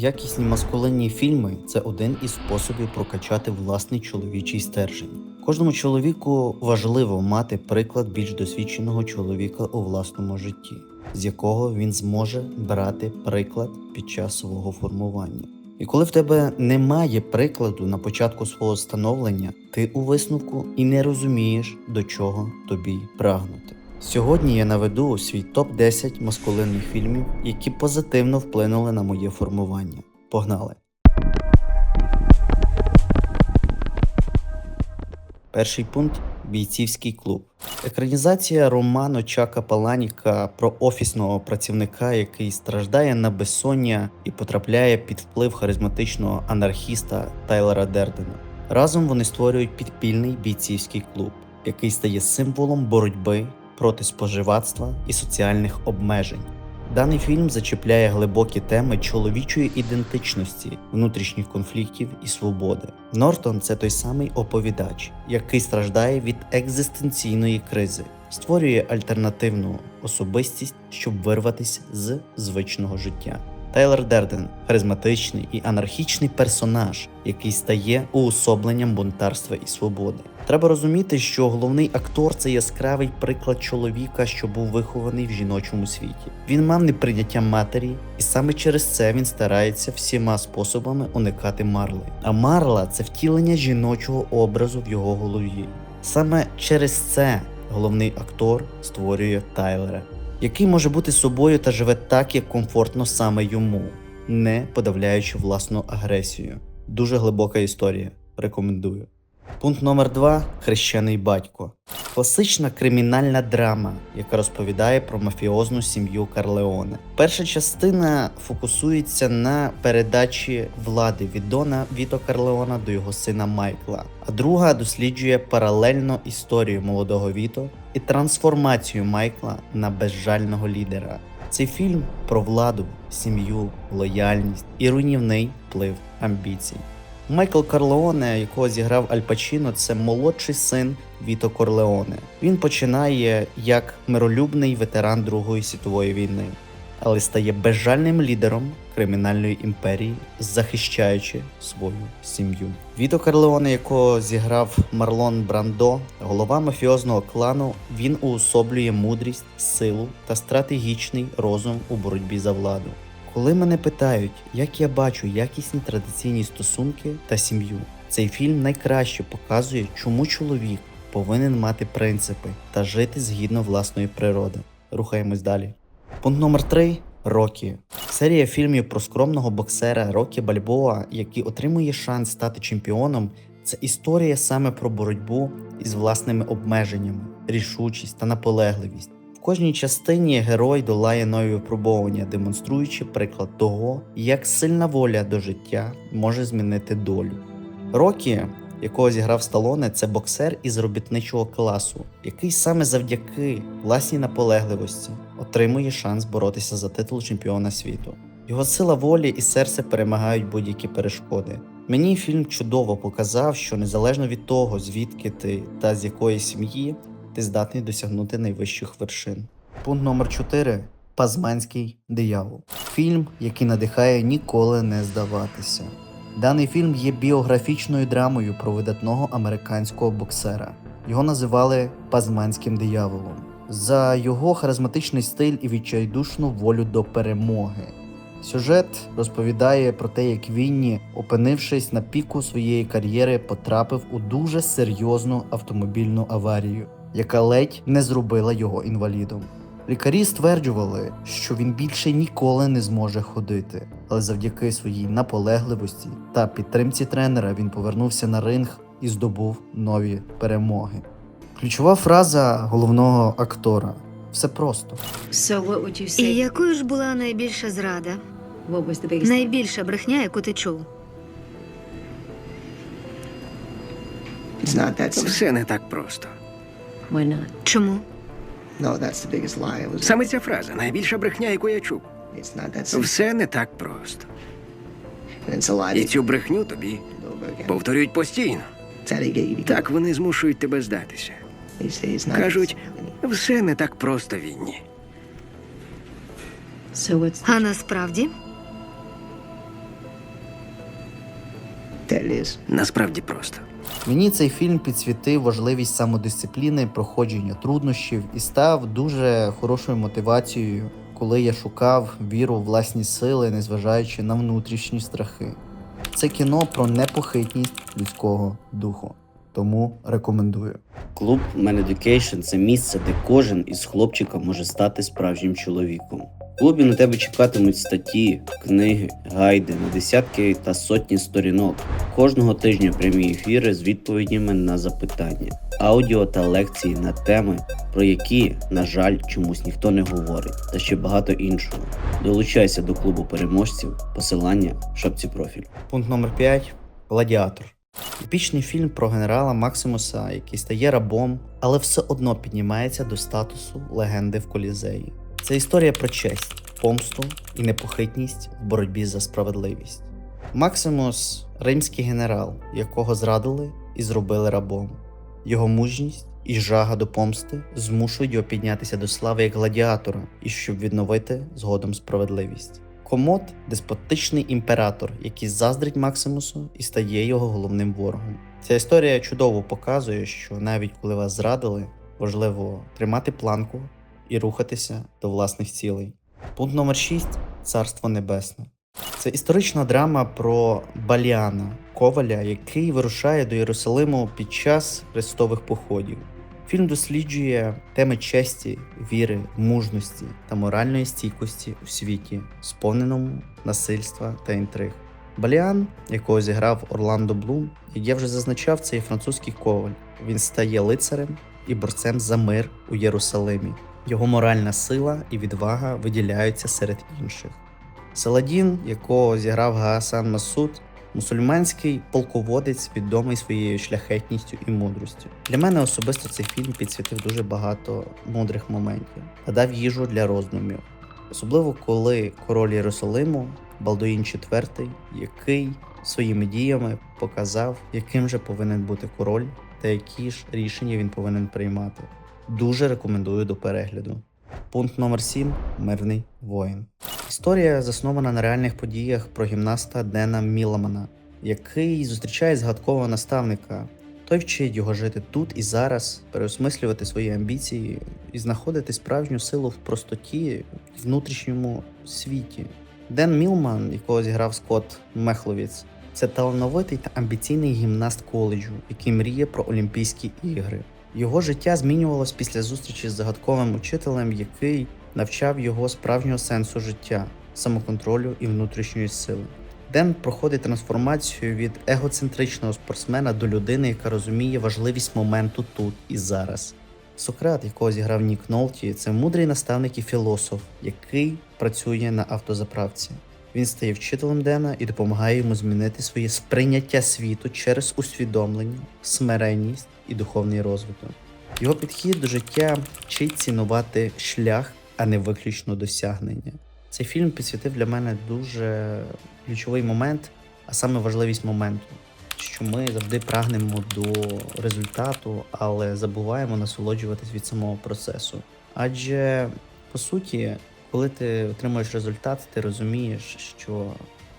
Якісні маскулинні фільми це один із способів прокачати власний чоловічий стержень. Кожному чоловіку важливо мати приклад більш досвідченого чоловіка у власному житті, з якого він зможе брати приклад під час свого формування. І коли в тебе немає прикладу на початку свого становлення, ти у висновку і не розумієш, до чого тобі прагнути. Сьогодні я наведу свій топ 10 маскулинних фільмів, які позитивно вплинули на моє формування. Погнали! Перший пункт бійцівський клуб. Екранізація роману Чака Паланіка про офісного працівника, який страждає на безсоння і потрапляє під вплив харизматичного анархіста Тайлера Дердена. Разом вони створюють підпільний бійцівський клуб, який стає символом боротьби проти споживацтва і соціальних обмежень. Даний фільм зачіпляє глибокі теми чоловічої ідентичності, внутрішніх конфліктів і свободи. Нортон це той самий оповідач, який страждає від екзистенційної кризи, створює альтернативну особистість, щоб вирватися з звичного життя. Тайлер Дерден харизматичний і анархічний персонаж, який стає уособленням бунтарства і свободи. Треба розуміти, що головний актор це яскравий приклад чоловіка, що був вихований в жіночому світі. Він мав неприйняття матері, і саме через це він старається всіма способами уникати Марли. А Марла це втілення жіночого образу в його голові. Саме через це головний актор створює Тайлера який може бути собою та живе так, як комфортно саме йому, не подавляючи власну агресію. Дуже глибока історія. Рекомендую. Пункт номер 2 Хрещений батько. Класична кримінальна драма, яка розповідає про мафіозну сім'ю Карлеоне. Перша частина фокусується на передачі влади від Дона Віто Карлеона до його сина Майкла, а друга досліджує паралельно історію молодого Віто і трансформацію Майкла на безжального лідера. Цей фільм про владу, сім'ю, лояльність і руйнівний вплив амбіцій. Майкл Карлеоне, якого зіграв Аль Пачіно, це молодший син Віто Корлеоне. Він починає як миролюбний ветеран Другої світової війни, але стає безжальним лідером кримінальної імперії, захищаючи свою сім'ю. Віто Корлеоне, якого зіграв Марлон Брандо, голова мафіозного клану, він уособлює мудрість, силу та стратегічний розум у боротьбі за владу. Коли мене питають, як я бачу якісні традиційні стосунки та сім'ю, цей фільм найкраще показує, чому чоловік повинен мати принципи та жити згідно власної природи. Рухаємось далі. Пункт номер 3 Рокі. Серія фільмів про скромного боксера Рокі Бальбоа, який отримує шанс стати чемпіоном. Це історія саме про боротьбу із власними обмеженнями, рішучість та наполегливість. Кожній частині герой долає нові випробування, демонструючи приклад того, як сильна воля до життя може змінити долю. Рокі, якого зіграв Сталоне, це боксер із робітничого класу, який саме завдяки власній наполегливості отримує шанс боротися за титул чемпіона світу. Його сила волі і серце перемагають будь-які перешкоди. Мені фільм чудово показав, що незалежно від того, звідки ти та з якої сім'ї, ти здатний досягнути найвищих вершин. Пункт номер 4 Пазманський диявол. Фільм, який надихає ніколи не здаватися. Даний фільм є біографічною драмою про видатного американського боксера. Його називали Пазманським дияволом за його харизматичний стиль і відчайдушну волю до перемоги. Сюжет розповідає про те, як Вінні, опинившись на піку своєї кар'єри, потрапив у дуже серйозну автомобільну аварію, яка ледь не зробила його інвалідом. Лікарі стверджували, що він більше ніколи не зможе ходити, але завдяки своїй наполегливості та підтримці тренера він повернувся на ринг і здобув нові перемоги. Ключова фраза головного актора все просто. So what would you І якою ж була найбільша зрада? What was the biggest? Найбільша брехня, яку ти чув? Все не так просто. Чому? Саме ця фраза найбільша брехня, яку я чув. Все не так просто. І цю брехню тобі повторюють постійно. Так вони змушують тебе здатися. Кажуть, все не так просто what's А насправді Насправді просто. Мені цей фільм підсвітив важливість самодисципліни, проходження труднощів і став дуже хорошою мотивацією, коли я шукав віру в власні сили, незважаючи на внутрішні страхи. Це кіно про непохитність людського духу. Тому рекомендую. Клуб Man Education – це місце, де кожен із хлопчика може стати справжнім чоловіком. В клубі на тебе чекатимуть статті, книги, гайди на десятки та сотні сторінок. Кожного тижня прямі ефіри з відповідями на запитання, аудіо та лекції на теми, про які, на жаль, чомусь ніхто не говорить, та ще багато іншого. Долучайся до клубу переможців. Посилання в шапці профіль. Пункт номер 5 Гладіатор. Епічний фільм про генерала Максимуса, який стає рабом, але все одно піднімається до статусу легенди в колізеї. Це історія про честь, помсту і непохитність в боротьбі за справедливість. Максимус римський генерал, якого зрадили і зробили рабом. Його мужність і жага до помсти змушують його піднятися до слави як гладіатора і щоб відновити згодом справедливість. Комод деспотичний імператор, який заздрить Максимусу і стає його головним ворогом. Ця історія чудово показує, що навіть коли вас зрадили, важливо тримати планку і рухатися до власних цілей. Пункт номер 6 Царство Небесне. Це історична драма про Баліана, коваля, який вирушає до Єрусалиму під час хрестових походів. Фільм досліджує теми честі, віри, мужності та моральної стійкості у світі, сповненому насильства та інтриг. Баліан, якого зіграв Орландо Блум, як я вже зазначав, це є французький коваль. Він стає лицарем і борцем за мир у Єрусалимі. Його моральна сила і відвага виділяються серед інших. Саладін, якого зіграв Гаасан Масуд, мусульманський полководець, відомий своєю шляхетністю і мудростю. Для мене особисто цей фільм підсвітив дуже багато мудрих моментів та дав їжу для роздумів. Особливо коли король Єрусалиму, Балдуїн IV, який своїми діями показав, яким же повинен бути король та які ж рішення він повинен приймати. Дуже рекомендую до перегляду. Пункт номер 7 Мирний воїн. Історія заснована на реальних подіях про гімнаста Дена Міламана, який зустрічає згадкового наставника. Той вчить його жити тут і зараз, переосмислювати свої амбіції і знаходити справжню силу в простоті в внутрішньому світі. Ден Мілман, якого зіграв Скотт Мехловіц, це талановитий та амбіційний гімнаст коледжу, який мріє про Олімпійські ігри. Його життя змінювалось після зустрічі з загадковим учителем, який навчав його справжнього сенсу життя, самоконтролю і внутрішньої сили. Ден проходить трансформацію від егоцентричного спортсмена до людини, яка розуміє важливість моменту тут і зараз. Сократ, якого зіграв Нік Нолті, це мудрий наставник і філософ, який працює на автозаправці. Він стає вчителем Дена і допомагає йому змінити своє сприйняття світу через усвідомлення, смиренність і духовний розвиток. Його підхід до життя вчить цінувати шлях, а не виключно досягнення. Цей фільм підсвітив для мене дуже ключовий момент, а саме важливість моменту, що ми завжди прагнемо до результату, але забуваємо насолоджуватись від самого процесу. Адже по суті, коли ти отримуєш результат, ти розумієш, що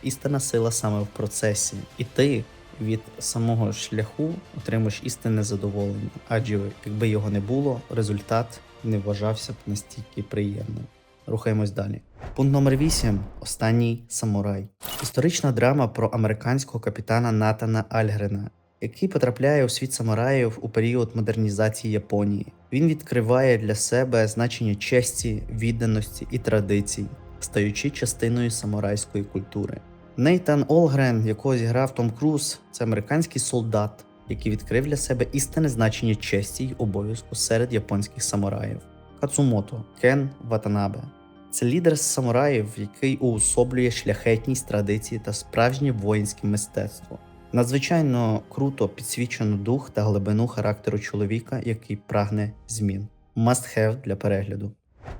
істинна сила саме в процесі, і ти від самого шляху отримуєш істинне задоволення. Адже якби його не було, результат не вважався б настільки приємним. Рухаємось далі. Пункт номер 8. Останній самурай. Історична драма про американського капітана Натана Альгрена, який потрапляє у світ самураїв у період модернізації Японії. Він відкриває для себе значення честі, відданості і традицій, стаючи частиною самурайської культури. Нейтан Олгрен, якого зіграв Том Круз, це американський солдат, який відкрив для себе істинне значення честі й обов'язку серед японських самураїв. Кацумото Кен Ватанабе. Це лідер самураїв, який уособлює шляхетність традиції та справжнє воїнське мистецтво. Надзвичайно круто підсвічено дух та глибину характеру чоловіка, який прагне змін. Must have для перегляду.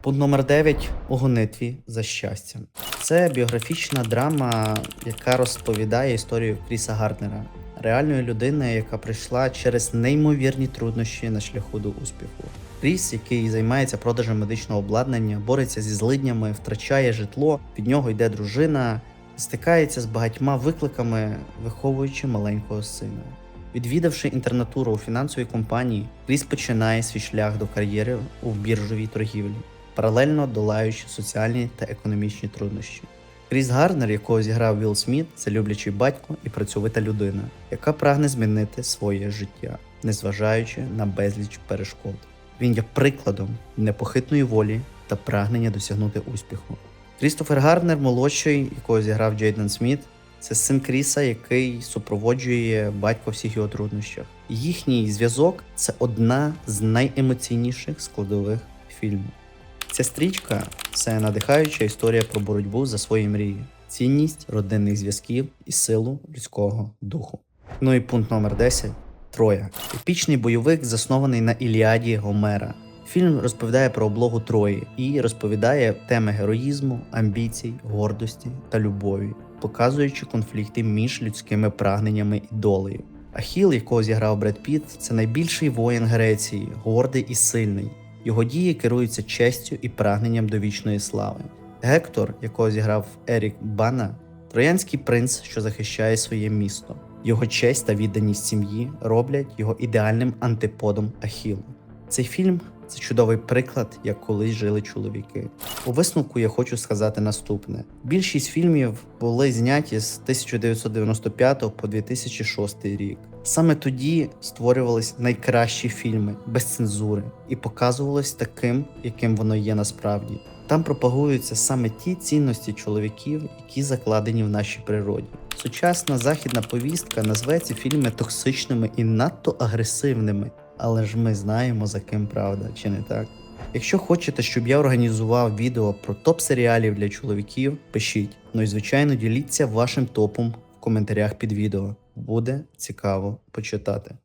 Пункт номер 9 у гонитві за щастям. Це біографічна драма, яка розповідає історію Кріса Гартнера, реальної людини, яка прийшла через неймовірні труднощі на шляху до успіху. Кріс, який займається продажем медичного обладнання, бореться зі злиднями, втрачає житло, від нього йде дружина, стикається з багатьма викликами, виховуючи маленького сина. Відвідавши інтернатуру у фінансовій компанії, Кріс починає свій шлях до кар'єри у біржовій торгівлі, паралельно долаючи соціальні та економічні труднощі. Кріс Гарнер, якого зіграв Вілл Сміт, це люблячий батько і працьовита людина, яка прагне змінити своє життя, незважаючи на безліч перешкод. Він є прикладом непохитної волі та прагнення досягнути успіху. Крістофер Гарнер, молодший, якого зіграв Джейден Сміт, це син Кріса, який супроводжує батька в всіх його труднощах. Їхній зв'язок це одна з найемоційніших складових фільму. Ця стрічка це надихаюча історія про боротьбу за свої мрії, цінність родинних зв'язків і силу людського духу. Ну і пункт номер 10 Троя. Епічний бойовик, заснований на Іліаді Гомера. Фільм розповідає про облогу Трої і розповідає теми героїзму, амбіцій, гордості та любові, показуючи конфлікти між людськими прагненнями і долею. Ахіл, якого зіграв Бред Піт, це найбільший воїн Греції, гордий і сильний. Його дії керуються честю і прагненням до вічної слави. Гектор, якого зіграв Ерік Бана, троянський принц, що захищає своє місто. Його честь та відданість сім'ї роблять його ідеальним антиподом Ахілу. Цей фільм це чудовий приклад, як колись жили чоловіки. У висновку я хочу сказати наступне: більшість фільмів були зняті з 1995 по 2006 рік. Саме тоді створювались найкращі фільми без цензури і показувалось таким, яким воно є насправді. Там пропагуються саме ті цінності чоловіків, які закладені в нашій природі. Сучасна західна повістка назве ці фільми токсичними і надто агресивними, але ж ми знаємо за ким правда, чи не так? Якщо хочете, щоб я організував відео про топ серіалів для чоловіків, пишіть. Ну і звичайно діліться вашим топом в коментарях під відео. Буде цікаво почитати.